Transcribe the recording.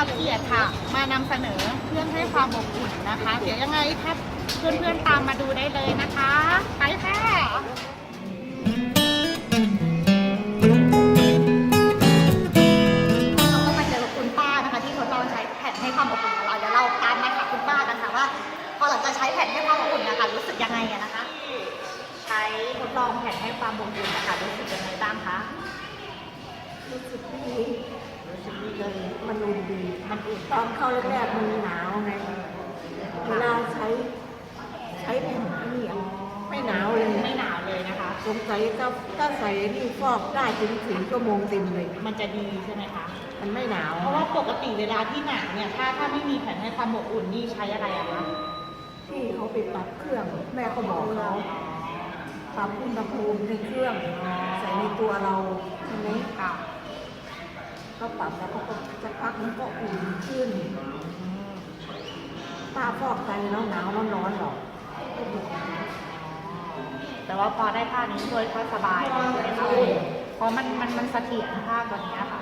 รับเกียรติค่ะ มานำเสนอเครื่องให้ความอบอุ่นนะคะ เดี๋ยวยังไงถ้าเพื่อนๆตามมาดูได้เลยนะคะ ไปค่ะ เราก็มาเจอคุณป้านะคะที่ทดลองใช้แผ่นให้ความอบอุ่นของเราเดี๋ยวเราตามมาค่ะคุณป้ากันค่ะว่า พอหลังจากใช้แผ่นให้ความอบอุ่นนะคะรู้สึกยังไงอะนะคะ ใช้ทดลองแผ่นให้ความอบอุ่นนะคะรู้สึกยังไงบ้างคะรู้สึกดีรู้สึกดีเลยมันอุ่นดี มันอุ่นตอนเข้าแรกๆมันหนาวไงเวลาใช้ใช้แผ่นนี่อะไม่หนาวเลยไม่หนาวเลยนะคะ สงสัยถ้าถ้าใส่นี่ฟอกได้ถึงถึงชั่วโมงเต็มเลย มันจะดีใช่ไหมคะ มันไม่หนาว เพราะว่าปกติเวลาที่หนาวเนี่ยถ้าถ้าไม่มีแผ่นให้ความอบอุ่นนี่ใช้อะไรอะคะที่เขาไปปรับเครื่อง แม่เขาบอกเขาปรับอุณหภูมิในเครื่องใส่ในตัวเราใช่ไหมค่ะ ก็ปรับแล้วเขาก็จะพักมันก็อุ่นขึ้นป้าฟอกใจแล้วหนาวแล้วร้อนหรอกแต่ว่าพอได้ผ้านี้ช่วยก็สบายเลยนะคะเพราะมันมันมันเสถียรผ้าตัวเนี้ยค่ะ